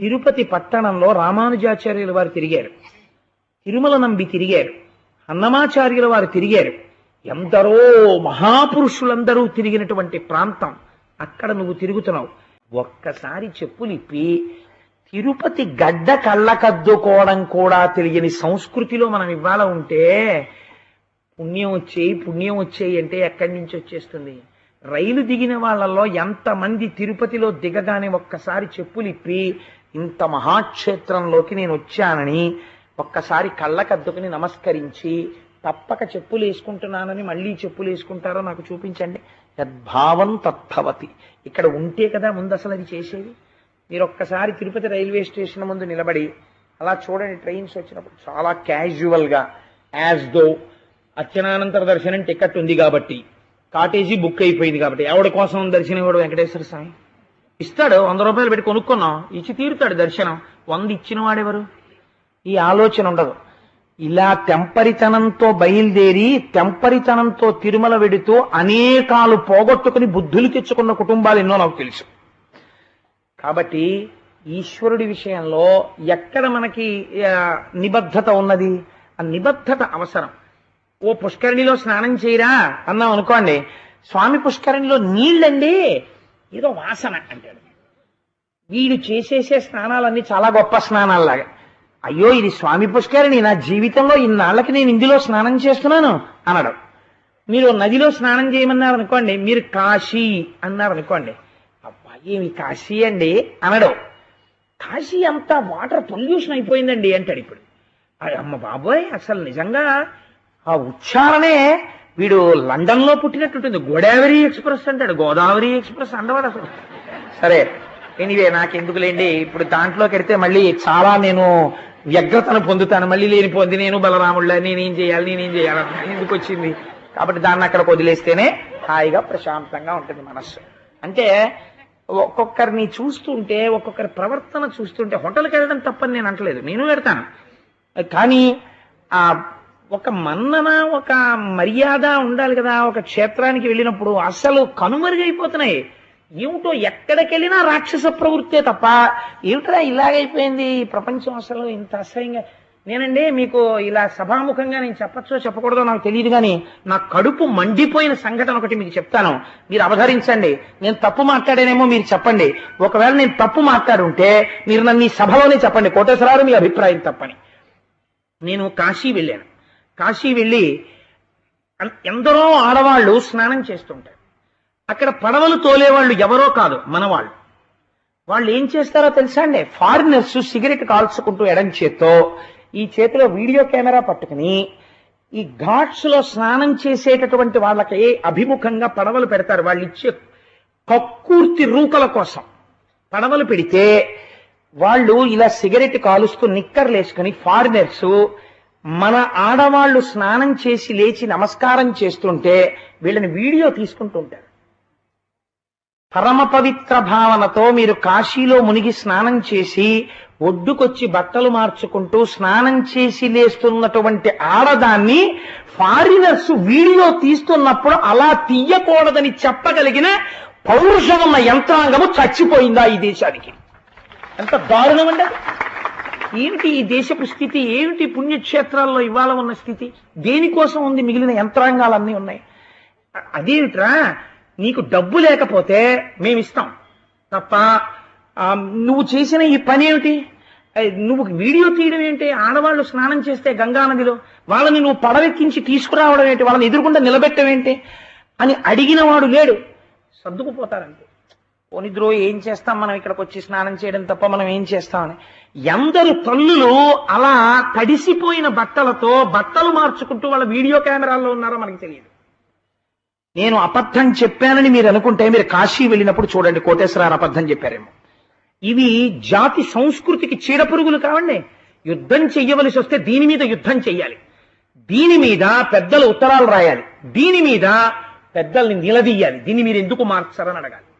తిరుపతి పట్టణంలో రామానుజాచార్యుల వారు తిరిగారు. తిరుమల నంబి తిరిగారు. అన్నమాచార్యుల వారు తిరిగారు. ఎందరో మహాపురుషులందరూ తిరిగినటువంటి ప్రాంతం. అక్కడ నువ్వు తిరుగుతున్నావు. ఒక్కసారి చెప్పులిప్పి తిరుపతి గడ్డ కళ్ళకద్దుకోవడం కూడా తెలియని సంస్కృతిలో మనం ఇవ్వాల ఉంటే పుణ్యం వచ్చేయి పుణ్యం వచ్చేయి అంటే ఎక్కడి నుంచి వచ్చేస్తుంది? రైలు దిగిన వాళ్ళల్లో ఎంతమంది తిరుపతిలో దిగగానే ఒక్కసారి చెప్పులిప్పి ఇంత మహాక్షేత్రంలోకి నేను వచ్చానని ఒక్కసారి కళ్ళకద్దుకుని నమస్కరించి తప్పక చెప్పులు వేసుకుంటున్నానని మళ్ళీ చెప్పులు వేసుకుంటారో నాకు చూపించండి. యద్భావం తత్భవతి ఇక్కడ ఉంటే కదా ముందు అసలు అది చేసేది. మీరు ఒక్కసారి తిరుపతి రైల్వే స్టేషన్ ముందు నిలబడి అలా చూడండి ట్రైన్స్ వచ్చినప్పుడు. చాలా క్యాజువల్గా యాజ్ దో అర్చనానంతర దర్శనం టికెట్ ఉంది కాబట్టి. కాటేజీ బుక్ అయిపోయింది కాబట్టి. ఎవడి కోసం దర్శనం ఇవ్వడు వెంకటేశ్వర స్వామి? ఇస్తాడు వంద రూపాయలు పెట్టి కొనుక్కున్నాం ఇచ్చి తీరుతాడు దర్శనం. వంద ఇచ్చిన వాడెవరు ఈ ఆలోచన ఉండదు. ఇలా తెంపరితనంతో బయలుదేరి తెంపరితనంతో తిరుమల వెడుతూ అనేకాలు పోగొట్టుకుని బుద్ధులు తెచ్చుకున్న కుటుంబాలు ఎన్నో నాకు తెలుసు. కాబట్టి ఈశ్వరుడి విషయంలో ఎక్కడ మనకి నిబద్ధత ఉన్నది? ఆ నిబద్ధత అవసరం. ఓ పుష్కరిణిలో స్నానం చేయరా? అన్నాం అనుకోండి. స్వామి పుష్కరిణిలో నీళ్ళండి. ఏదో వాసన అంటాడు. వీడు చేసేసే స్నానాలన్నీ చాలా గొప్ప స్నానాల్లాగా. అయ్యో ఇది స్వామి పుష్కరిణి నా జీవితంలో ఇన్నాళ్ళకి నేను ఇందులో స్నానం చేస్తున్నాను అనడం. మీరు నదిలో స్నానం చేయమన్నారు అనుకోండి మీరు కాశీ అన్నారు అనుకోండి అబ్బా ఏమి కాశీ అండి అనడం. కాశీ అంతా వాటర్ పొల్యూషన్ అయిపోయిందండి అంటాడు ఇప్పుడు. అమ్మ బాబోయ్ అసలు నిజంగా ఆ ఉచ్చారణే వీడు లండన్లో పుట్టినట్టుంటుంది. గోదావరి ఎక్స్ప్రెస్ అంటాడు. గోదావరి ఎక్స్ప్రెస్ అండవాడు అసలు. సరే ఎనివే నాకెందుకులేండి. ఇప్పుడు దాంట్లోకి వెడితే మళ్ళీ చాలా నేను వ్యగ్రతను పొందుతాను. మళ్ళీ లేని పొంది నేను బలరాముళ్ళ నేనేం చేయాలి నేనేం చేయాలి ఎందుకు వచ్చింది? కాబట్టి దాన్ని అక్కడ వదిలేస్తేనే హాయిగా ప్రశాంతంగా ఉంటుంది మనస్సు. అంటే ఒక్కొక్కరిని చూస్తుంటే ఒక్కొక్కరి ప్రవర్తన చూస్తుంటే హోటల్కి వెళ్ళడం తప్పని నేను అంటలేదు నేను పెడతాను కానీ ఆ ఒక మన్నన ఒక మర్యాద ఉండాలి కదా. ఒక క్షేత్రానికి వెళ్ళినప్పుడు అసలు కనుమరుగైపోతున్నాయి. ఏమిటో ఎక్కడికి వెళ్ళినా రాక్షస ప్రవృత్తే తప్ప ఏమిట్రా ఇలాగైపోయింది? ప్రపంచం అసలు ఇంత అసహ్యంగా నేనండి మీకు ఇలా సభాముఖంగా నేను చెప్పచ్చో చెప్పకూడదో నాకు తెలియదు కానీ నా కడుపు మండిపోయిన సంఘటన ఒకటి మీకు చెప్తాను. మీరు అవధరించండి నేను తప్పు మాట్లాడానేమో మీరు చెప్పండి. ఒకవేళ నేను తప్పు మాట్లాడుంటే మీరు నన్ను ఈ సభలోనే చెప్పండి. కోటేశ్వరారు మీ అభిప్రాయం తప్పని. నేను కాశీ వెళ్ళాను. కాశీ వెళ్ళి ఎందరో ఆడవాళ్ళు స్నానం చేస్తుంటారు. అక్కడ పడవలు తోలేవాళ్ళు ఎవరో కాదు మనవాళ్ళు. వాళ్ళు ఏం చేస్తారో తెలుసా అండి? ఫారినర్స్ సిగరెట్ కాల్చుకుంటూ ఎడం చేత్తో ఈ చేతిలో వీడియో కెమెరా పట్టుకుని ఈ ఘాట్స్లో స్నానం చేసేటటువంటి వాళ్ళకి అభిముఖంగా పడవలు పెడతారు. వాళ్ళు ఇచ్చే కక్కుర్తి రూకల కోసం. పడవలు పెడితే వాళ్ళు ఇలా సిగరెట్ కాలుస్తూ నిక్కర్లు వేసుకుని ఫారినర్స్ మన ఆడవాళ్ళు స్నానం చేసి లేచి నమస్కారం చేస్తుంటే వీళ్ళని వీడియో తీసుకుంటుంటారు. పరమ పవిత్ర భావనతో మీరు కాశీలో మునిగి స్నానం చేసి ఒడ్డుకొచ్చి బట్టలు మార్చుకుంటూ స్నానం చేసి లేస్తున్నటువంటి ఆడదాన్ని ఫారినర్స్ వీడియో తీస్తున్నప్పుడు అలా తీయకూడదని చెప్పగలిగిన పౌరుషం ఉన్న యంత్రాంగము చచ్చిపోయిందా ఈ దేశానికి? ఎంత దారుణం అండి ఏమిటి ఈ దేశపు స్థితి ఏమిటి పుణ్యక్షేత్రాల్లో ఇవాళ ఉన్న స్థితి? దేనికోసం ఉంది మిగిలిన యంత్రాంగాలన్నీ ఉన్నాయి? అదేమిట్రా? నీకు డబ్బు లేకపోతే మేమిస్తాం. తప్ప నువ్వు చేసిన ఈ పని ఏమిటి? నువ్వు వీడియో తీయడం ఏంటి? ఆడవాళ్ళు స్నానం చేస్తే గంగా నదిలో వాళ్ళని నువ్వు పడవెక్కించి తీసుకురావడం ఏంటి? వాళ్ళని ఎదురుకుండా నిలబెట్టడం ఏంటి? అని అడిగిన వాడు లేడు. సర్దుకుపోతారంటే పోనిద్రో ఏం చేస్తాం? మనం ఇక్కడికి వచ్చి స్నానం చేయడం తప్ప మనం ఏం చేస్తామని ఎందరు తల్లులు అలా తడిసిపోయిన బట్టలతో బట్టలు మార్చుకుంటూ వాళ్ళ వీడియో కెమెరాల్లో ఉన్నారో మనకి తెలియదు. నేను అబద్ధం చెప్పానని మీరు అనుకుంటే మీరు కాశీ వెళ్ళినప్పుడు చూడండి కోటేశ్వరారు అబద్ధం చెప్పారేమో. ఇవి జాతి సంస్కృతికి చీడపురుగులు కావండి. యుద్ధం చెయ్యవలసి వస్తే దీని మీద యుద్ధం చెయ్యాలి. దీని మీద పెద్దలు ఉత్తరాలు రాయాలి. దీని మీద పెద్దల్ని నిలదీయాలి. దీన్ని మీరు ఎందుకు మార్చారని అడగాలి.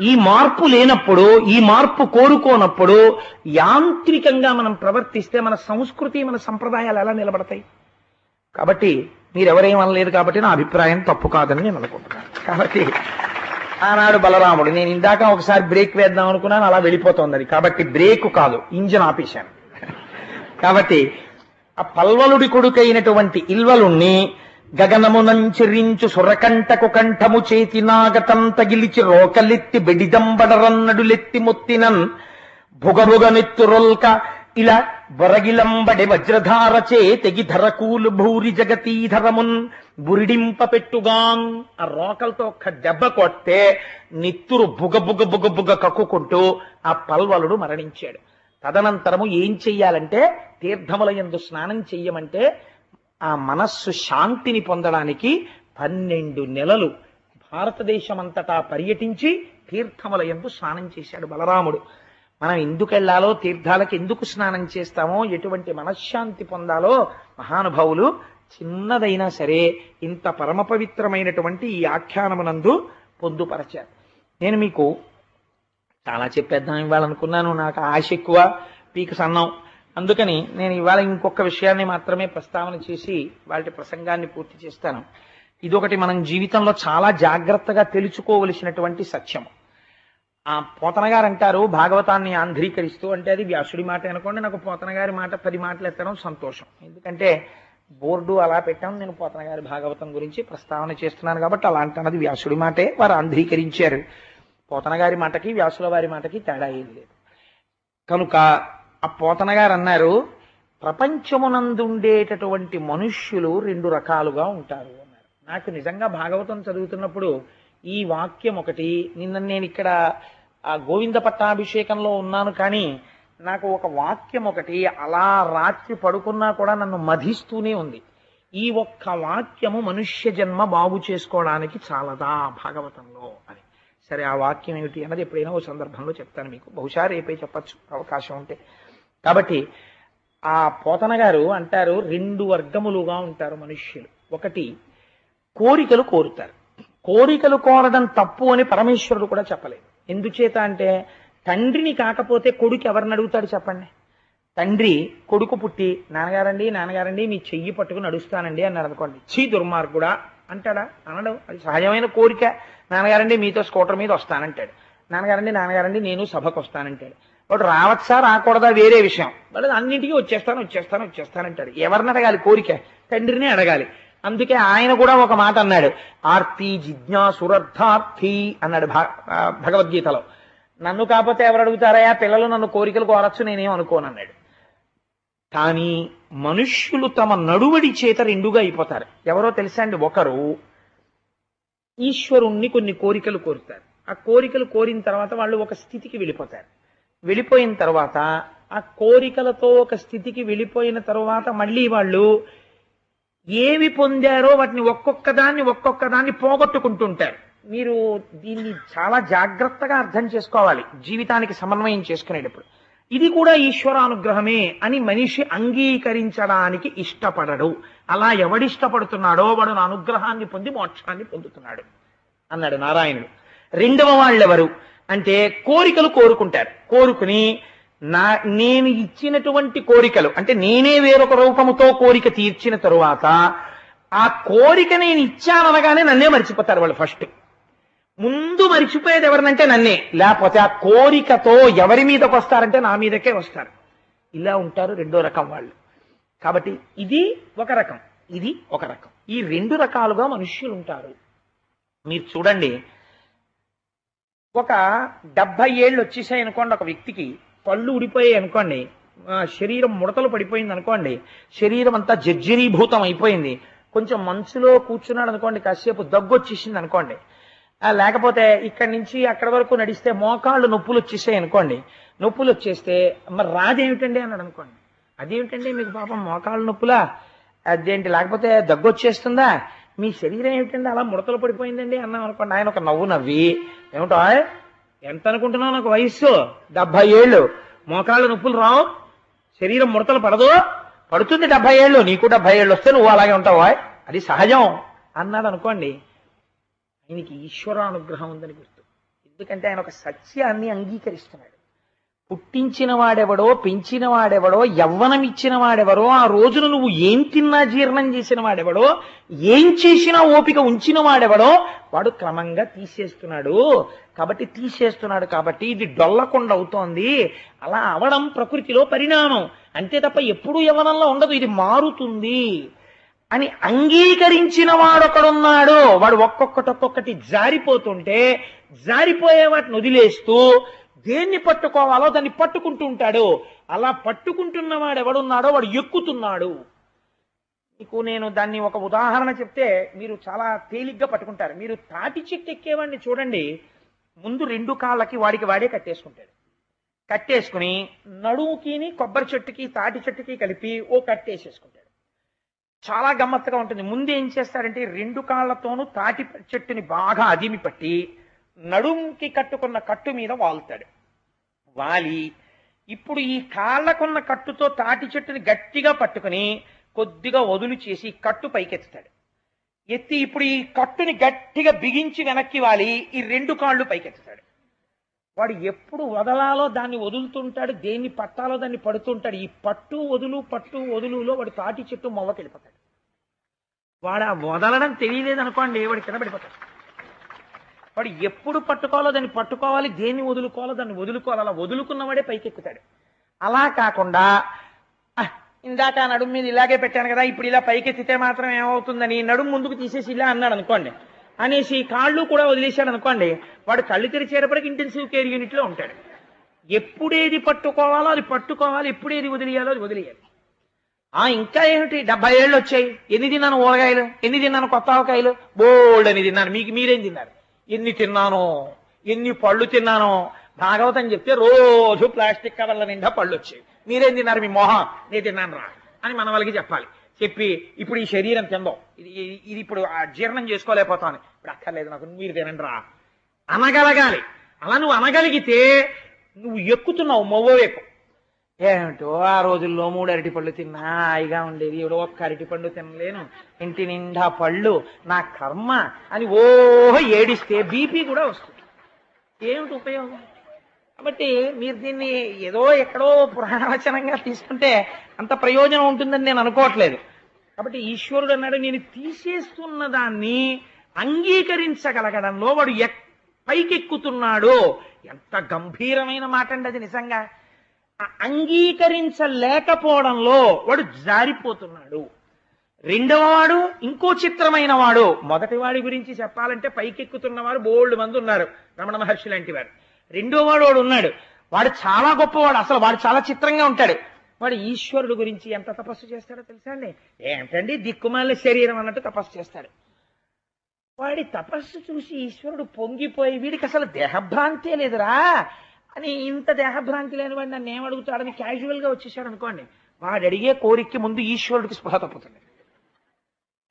ఈ మార్పు లేనప్పుడు ఈ మార్పు కోరుకోనప్పుడు యాంత్రికంగా మనం ప్రవర్తిస్తే మన సంస్కృతి మన సంప్రదాయాలు ఎలా నిలబడతాయి? కాబట్టి మీరెవరేం అనలేదు కాబట్టి నా అభిప్రాయం తప్పు కాదని నేను అనుకుంటున్నాను. కాబట్టి ఆనాడు బలరాముడు నేను ఇందాక ఒకసారి బ్రేక్ వేద్దాం అనుకున్నాను అలా వెళ్ళిపోతుంది అది. కాబట్టి బ్రేక్ కాదు ఇంజన్ ఆపేశాను. కాబట్టి ఆ పల్వలుడి కొడుకైనటువంటి ఇల్వలుణ్ణి గగనమునంచిరించు సురకంటకు కంఠము చేతి నాగతం తగిలిచి రోకలెత్తి బెడిదంబడరన్నడులెత్తి మొత్తినన్ భుగభుగనెత్తురొల్క ఇలా బొరగిలంబడి వజ్రధారచే తెగి ధరకూలు భూరి జగతీధరమున్ బురిడింపపెట్టుగాన్ ఆ రోకలతో ఒక్క దెబ్బ కొట్టే నిత్తురు బుగబుగ బుగబుగ కక్కుకుంటూ ఆ పల్వలుడు మరణించాడు. తదనంతరము ఏం చెయ్యాలంటే తీర్థముల యందు స్నానం చెయ్యమంటే ఆ మనస్సు శాంతిని పొందడానికి పన్నెండు నెలలు భారతదేశమంతటా పర్యటించి తీర్థముల యందు స్నానం చేశాడు బలరాముడు. మనం ఎందుకు వెళ్ళాలో తీర్థాలకు ఎందుకు స్నానం చేస్తామో ఎటువంటి మనశ్శాంతి పొందాలో మహానుభావులు చిన్నదైనా సరే ఇంత పరమ పవిత్రమైనటువంటి ఈ ఆఖ్యానమునందు పొందుపరచారు. నేను మీకు చాలా చెప్పేద్దాం ఇవ్వాలనుకున్నాను. నాకు ఆశ ఎక్కువ. పీక సన్నం. అందుకని నేను ఇవాళ ఇంకొక విషయాన్ని మాత్రమే ప్రస్తావన చేసి వాటి ప్రసంగాన్ని పూర్తి చేస్తాను. ఇదొకటి మనం జీవితంలో చాలా జాగ్రత్తగా తెలుసుకోవలసినటువంటి సత్యం. ఆ పోతనగారు అంటారు భాగవతాన్ని ఆంధ్రీకరిస్తూ అంటే అది వ్యాసుడి మాట అనుకోండి నాకు పోతనగారి మాట పది మాటలు ఎత్తడం సంతోషం. ఎందుకంటే బోర్డు అలా పెట్టాం నేను పోతనగారి భాగవతం గురించి ప్రస్తావన చేస్తున్నాను కాబట్టి అలా అంటున్నది వ్యాసుడి మాటే వారు ఆంధ్రీకరించారు. పోతనగారి మాటకి వ్యాసుల వారి మాటకి తేడా ఏం లేదు. కనుక ఆ పోతన గారు అన్నారు ప్రపంచమునందుండేటటువంటి మనుష్యులు రెండు రకాలుగా ఉంటారు అన్నారు. నాకు నిజంగా భాగవతం చదువుతున్నప్పుడు ఈ వాక్యం ఒకటి నిన్న నేను ఇక్కడ ఆ గోవింద పట్టాభిషేకంలో ఉన్నాను కానీ నాకు ఒక వాక్యం ఒకటి అలా రాత్రి పడుకున్నా కూడా నన్ను మధిస్తూనే ఉంది. ఈ ఒక్క వాక్యము మనుష్య జన్మ బాగు చేసుకోవడానికి చాలదా భాగవతంలో అని. సరే ఆ వాక్యం ఏమిటి అన్నది ఎప్పుడైనా ఓ సందర్భంలో చెప్తాను మీకు. బహుశా రేపే చెప్పచ్చు అవకాశం ఉంటే. కాబట్టి ఆ పోతన గారు అంటారు రెండు వర్గములుగా ఉంటారు మనుష్యులు. ఒకటి కోరికలు కోరుతారు. కోరికలు కోరడం తప్పు అని పరమేశ్వరుడు కూడా చెప్పలేదు. ఎందుచేత అంటే తండ్రిని కాకపోతే కొడుకు ఎవరిని అడుగుతాడు చెప్పండి? తండ్రి కొడుకు పుట్టి నాన్నగారండి నాన్నగారండి మీ చెయ్యి పట్టుకుని నడుస్తానండి అన్నారు అనుకోండి. చీ దుర్మార్గుడా అంటాడా? అనడం అది సహజమైన కోరిక. నాన్నగారండి మీతో స్కూటర్ మీద వస్తానంటాడు. నాన్నగారండి నాన్నగారండి నేను సభకు వస్తానంటాడు. వాడు రావచ్చా రాకూడదా వేరే విషయం. వాడు అన్నింటికీ వచ్చేస్తాను వచ్చేస్తాను వచ్చేస్తానంటాడు ఎవరిని అడగాలి? కోరిక. తండ్రిని అడగాలి. అందుకే ఆయన కూడా ఒక మాట అన్నాడు. ఆర్తి జిజ్ఞాసురర్థార్థి అన్నాడు భగవద్గీతలో. నన్ను కాకపోతే ఎవరు అడుగుతారయా పిల్లలు నన్ను కోరికలు కోరచ్చు నేనేం అనుకోను అన్నాడు. కానీ మనుష్యులు తమ నడువడి చేత రెండుగా అయిపోతారు. ఎవరో తెలుసా అండి? ఒకరు ఈశ్వరుణ్ణి కొన్ని కోరికలు కోరుతారు. ఆ కోరికలు కోరిన తర్వాత వాళ్ళు ఒక స్థితికి వెళ్ళిపోతారు. వెళ్ళిపోయిన తర్వాత ఆ కోరికలతో ఒక స్థితికి వెళ్ళిపోయిన తర్వాత మళ్ళీ వాళ్ళు ఏవి పొందారో వాటిని ఒక్కొక్క దాన్ని ఒక్కొక్క దాన్ని పోగొట్టుకుంటుంటారు. మీరు దీన్ని చాలా జాగ్రత్తగా అర్థం చేసుకోవాలి. జీవితానికి సమన్వయం చేసుకునేటప్పుడు. ఇది కూడా ఈశ్వరానుగ్రహమే అని మనిషి అంగీకరించడానికి ఇష్టపడడు. అలా ఎవడిష్టపడుతున్నాడో వాడు నా అనుగ్రహాన్ని పొంది మోక్షాన్ని పొందుతున్నాడు. అన్నాడు నారాయణుడు. రెండవ వాళ్ళెవరు? అంటే కోరికలు కోరుకుంటారు. కోరుకుని నా నేను ఇచ్చినటువంటి కోరికలు అంటే నేనే వేరొక రూపముతో కోరిక తీర్చిన తరువాత ఆ కోరిక నేను ఇచ్చాననగానే నన్నే మర్చిపోతారు వాళ్ళు ఫస్ట్. ముందు మర్చిపోయేది ఎవరినంటే నన్నే. లేకపోతే ఆ కోరికతో ఎవరి మీదకి వస్తారంటే నా మీదకే వస్తారు. ఇలా ఉంటారు రెండో రకం వాళ్ళు. కాబట్టి ఇది ఒక రకం. ఇది ఒక రకం. ఈ రెండు రకాలుగా మనుష్యులు ఉంటారు మీరు చూడండి ఒక డెబ్బై ఏళ్ళు వచ్చేసాయి అనుకోండి ఒక వ్యక్తికి. పళ్ళు ఊడిపోయాయి అనుకోండి. శరీరం ముడతలు పడిపోయింది అనుకోండి. శరీరం అంతా జర్జరీభూతం అయిపోయింది. కొంచెం మంచులో కూర్చున్నాడు అనుకోండి కాసేపు దగ్గు వచ్చేసింది అనుకోండి. లేకపోతే ఇక్కడి నుంచి అక్కడి వరకు నడిస్తే మోకాళ్ళు నొప్పులు వచ్చేసాయి అనుకోండి. నొప్పులు వచ్చేస్తే మరి రాదేమిటండి అన్నాడు అనుకోండి. అదేమిటండి మీకు పాపం మోకాళ్ళ నొప్పులా? అదేంటి లేకపోతే దగ్గు వచ్చేస్తుందా? మీ శరీరం ఏమిటండి అలా ముడతలు పడిపోయిందండి అన్నాం అనుకోండి. ఆయన ఒక నవ్వు నవ్వి ఏమిటో ఎంత అనుకుంటున్నావు నాకు వయస్సు? డెబ్బై ఏళ్ళు. మోకాళ్ళ నొప్పులు రావు. శరీరం ముడతలు పడదు. పడుతుంది డెబ్బై ఏళ్ళు. నీకు డెబ్బై ఏళ్ళు వస్తే నువ్వు అలాగే ఉంటావా అది సహజం. అన్నాడు అనుకోండి. ఆయనకి ఈశ్వరానుగ్రహం ఉందని గుర్తు. ఎందుకంటే ఆయన ఒక సత్యాన్ని అంగీకరిస్తున్నాడు. పుట్టించిన వాడెవడో పెంచిన వాడెవడో యవ్వనం ఇచ్చిన వాడెవరో ఆ రోజున నువ్వు ఏం తిన్నా జీర్ణం చేసిన వాడెవడో ఏం చేసినా ఓపిక ఉంచిన వాడెవడో వాడు క్రమంగా తీసేస్తున్నాడు. కాబట్టి తీసేస్తున్నాడు కాబట్టి ఇది డొల్లకొండ అవుతోంది అలా అవడం ప్రకృతిలో పరిణామం. అంతే తప్ప ఎప్పుడూ యవ్వనంలో ఉండదు. ఇది మారుతుంది. అని అంగీకరించిన వాడొకడున్నాడు వాడు ఒక్కొక్కటి ఒక్కొక్కటి జారిపోతుంటే జారిపోయే వాటిని వదిలేస్తూ దేన్ని పట్టుకోవాలో దాన్ని పట్టుకుంటూ ఉంటాడు. అలా పట్టుకుంటున్నవాడు ఎవడున్నాడో వాడు ఎక్కుతున్నాడు. మీకు నేను దాన్ని ఒక ఉదాహరణ చెప్తే మీరు చాలా తేలిగ్గా పట్టుకుంటారు. మీరు తాటి చెట్టు ఎక్కేవాడిని చూడండి. ముందు రెండు కాళ్ళకి వాడికి వాడే కట్టేసుకుంటాడు. కట్టేసుకుని నడుముకిని కొబ్బరి చెట్టుకి తాటి చెట్టుకి కలిపి ఓ కట్టేసేసుకుంటాడు. చాలా గమ్మత్తుగా ఉంటుంది. ముందు ఏం చేస్తారంటే రెండు కాళ్ళతోనూ తాటి చెట్టుని బాగా అదిమి పట్టి నడుంకి కట్టుకున్న కట్టు మీద వాలుతాడు వాలి ఇప్పుడు ఈ కాళ్ళకున్న కట్టుతో తాటి చెట్టుని గట్టిగా పట్టుకుని కొద్దిగా వదులు చేసి కట్టు పైకెత్తుతాడు. ఎత్తి ఇప్పుడు ఈ కట్టుని గట్టిగా బిగించి వెనక్కి వాలి ఈ రెండు కాళ్ళు పైకెత్తుతాడు. వాడు ఎప్పుడు వదలాలో దాన్ని వదులుతుంటాడు దేన్ని పట్టాలో దాన్ని పడుతుంటాడు. ఈ పట్టు వదులు పట్టు వదులులో వాడు తాటి చెట్టు మొవ్వకెళ్ళిపోతాడు. వాడు ఆ వదలడం తెలియలేదనుకోండి వాడు కింద పడిపోతాడు. వాడు ఎప్పుడు పట్టుకోవాలో దాన్ని పట్టుకోవాలి దేన్ని వదులుకోవాలో దాన్ని వదులుకోవాలి. అలా వదులుకున్నవాడే పైకెక్కుతాడు. అలా కాకుండా ఇందాక నడుము మీద ఇలాగే పెట్టాను కదా ఇప్పుడు ఇలా పైకెత్తితే మాత్రం ఏమవుతుందని నడుము ముందుకు తీసేసి ఇలా అన్నాడు అనుకోండి. అనేసి కాళ్ళు కూడా వదిలేశాడు అనుకోండి వాడు కళ్ళు తెరిచేటప్పటికి ఇంటెన్సివ్ కేర్ యూనిట్లో ఉంటాడు. ఎప్పుడేది పట్టుకోవాలో అది పట్టుకోవాలి ఎప్పుడేది వదిలేయాలో అది వదిలేయాలి. ఆ ఇంకా ఏమిటి? డెబ్బై ఏళ్ళు వచ్చాయి. ఎన్ని తిన్నాను ఊరగాయలు? ఎన్ని తిన్నాను కొత్త ఆవకాయలు? బోల్డ్ అని తిన్నాను మీకు మీరేం తిన్నారు? ఎన్ని తిన్నానో ఎన్ని పళ్ళు తిన్నానో. భాగవతం చెప్తే రోజు ప్లాస్టిక్ కవర్ల నిండా పళ్ళు వచ్చాయి మీరేం తిన్నారు మీ మొహం? నేను తిన్నాను రా అని మన వాళ్ళకి చెప్పాలి. చెప్పి ఇప్పుడు ఈ శరీరం తిందాం. ఇది ఇది- ఇప్పుడు జీర్ణం చేసుకోలేకపోతాను. ఇప్పుడు అక్కర్లేదు నాకు మీరు తినండి రా. అనగలగాలి. అలా నువ్వు అనగలిగితే నువ్వు ఎక్కుతున్నావు మొవ్వ ఎక్కువ ఏమిటో? ఆ రోజుల్లో మూడు అరటి పళ్ళు తిన్నా హాయిగా ఉండేది. ఇప్పుడు ఒక్క అరటి పండు తినలేను. ఇంటి నిండా పళ్ళు. నా కర్మ అని ఓహో ఏడిస్తే బీపీ కూడా వస్తుంది. ఏమిటి ఉపయోగం? కాబట్టి మీరు దీన్ని ఏదో ఎక్కడో పురాణవచనంగా తీసుకుంటే అంత ప్రయోజనం ఉంటుందని నేను అనుకోవట్లేదు. కాబట్టి ఈశ్వరుడు అన్నాడు నేను తీసేస్తున్న దాన్ని అంగీకరించగలగడంలో వాడు పైకెక్కుతున్నాడు. ఎంత గంభీరమైన మాట అండి అది నిజంగా. అంగీకరించలేకపోవడంలో వాడు జారిపోతున్నాడు. రెండవ వాడు ఇంకో చిత్రమైన వాడు మొదటి వాడి గురించి చెప్పాలంటే పైకెక్కుతున్న వారు బోల్డ్ మంది ఉన్నారు రమణ మహర్షి లాంటి వారు. రెండో వాడు వాడు ఉన్నాడు. వాడు చాలా గొప్పవాడు అసలు వాడు చాలా చిత్రంగా ఉంటాడు. వాడు ఈశ్వరుడు గురించి ఎంత తపస్సు చేస్తాడో తెలుసా అండి? ఏంటండి? దిక్కుమాల శరీరం అన్నట్టు తపస్సు చేస్తాడు. వాడి తపస్సు చూసి ఈశ్వరుడు పొంగిపోయి వీడికి అసలు దేహభ్రాంతే లేదురా. అని ఇంత దేహభ్రాంతి లేని నన్ను ఏమడుగుతాడని క్యాజువల్గా వచ్చేసాడు అనుకోండి. వాడు అడిగే కోరికకి ముందు ఈశ్వరుడికి స్పృహ తప్పుతుంది.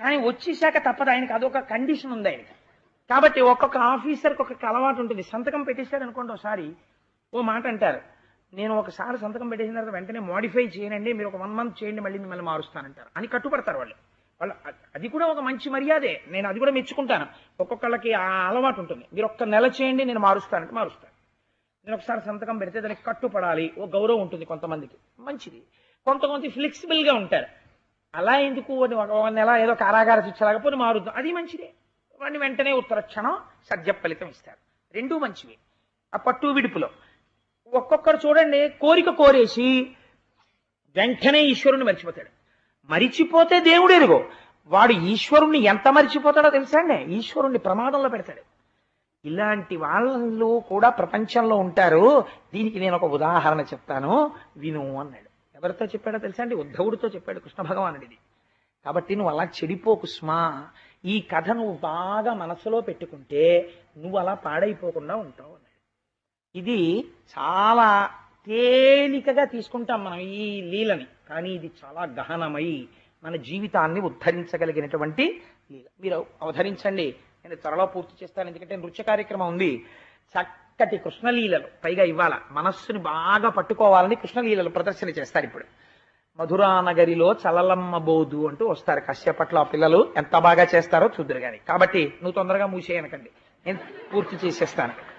కానీ వచ్చేసాక తప్పదు ఆయనకి అదొక కండిషన్ ఉంది ఆయనకి. కాబట్టి ఒక్కొక్క ఆఫీసర్కి ఒక్కొక్క అలవాటు ఉంటుంది. సంతకం పెట్టేశాడు అనుకోండి ఒకసారి ఓ మాట అంటారు నేను ఒకసారి సంతకం పెట్టేసిన తర్వాత వెంటనే మోడిఫై చేయనండి మీరు ఒక వన్ మంత్ చేయండి మళ్ళీ మిమ్మల్ని మారుస్తానంటారు అని కట్టుపడతారు వాళ్ళు. వాళ్ళు అది కూడా ఒక మంచి మర్యాదే. నేను అది కూడా మెచ్చుకుంటాను. ఒక్కొక్కళ్ళకి ఆ అలవాటు ఉంటుంది. మీరు ఒక్క నెల చేయండి నేను మారుస్తానంటే మారుస్తాను నేను ఒకసారి సంతకం పెడితే దానికి కట్టుపడాలి. ఓ గౌరవం ఉంటుంది కొంతమందికి. మంచిది. కొంతమంది ఫ్లెక్సిబుల్గా ఉంటారు. అలా ఎందుకు? అని ఒక నెల ఏదో కారాగార శిక్షలాగపోతే మారుద్దాం. అది మంచిదే. వాడిని వెంటనే ఉత్తర క్షణం సద్య ఫలితం ఇస్తారు. రెండూ మంచివి. ఆ పట్టు విడుపులో. ఒక్కొక్కరు చూడండి కోరిక కోరేసి వెంటనే ఈశ్వరుని మర్చిపోతాడు. మరిచిపోతే దేవుడు ఎరుగో వాడు ఈశ్వరుణ్ణి ఎంత మరిచిపోతాడో తెలుసా అండి? ఈశ్వరుణ్ణి ప్రమాదంలో పెడతాడు. ఇలాంటి వాళ్ళు కూడా ప్రపంచంలో ఉంటారు. దీనికి నేను ఒక ఉదాహరణ చెప్తాను. విను అన్నాడు. ఎవరితో చెప్పాడో తెలుసా అండి? ఉద్ధవుడితో చెప్పాడు కృష్ణ భగవానుడిది. కాబట్టి నువ్వు అలా చెడిపోకు స్మా ఈ కథ నువ్వు బాగా మనసులో పెట్టుకుంటే నువ్వు అలా పాడైపోకుండా ఉంటావు అన్నాడు. ఇది చాలా తేలికగా తీసుకుంటాం మనం ఈ లీలని. కానీ ఇది చాలా గహనమై మన జీవితాన్ని ఉద్ధరించగలిగినటువంటి లీల. మీరు అవధరించండి. నేను త్వరలో పూర్తి చేస్తాను. ఎందుకంటే నృత్య కార్యక్రమం ఉంది. చక్కటి కృష్ణలీలలు పైగా ఇవ్వాల. మనస్సుని బాగా పట్టుకోవాలని కృష్ణలీలలు ప్రదర్శన చేస్తారు ఇప్పుడు. మధురా నగరిలో చలలమ్మ బోధు అంటూ వస్తారు. కశ్యపట్లో ఆ పిల్లలు ఎంత బాగా చేస్తారో చూద్దరు కానీ కాబట్టి నువ్వు తొందరగా మూసేయనకండి. నేను పూర్తి చేసేస్తాను.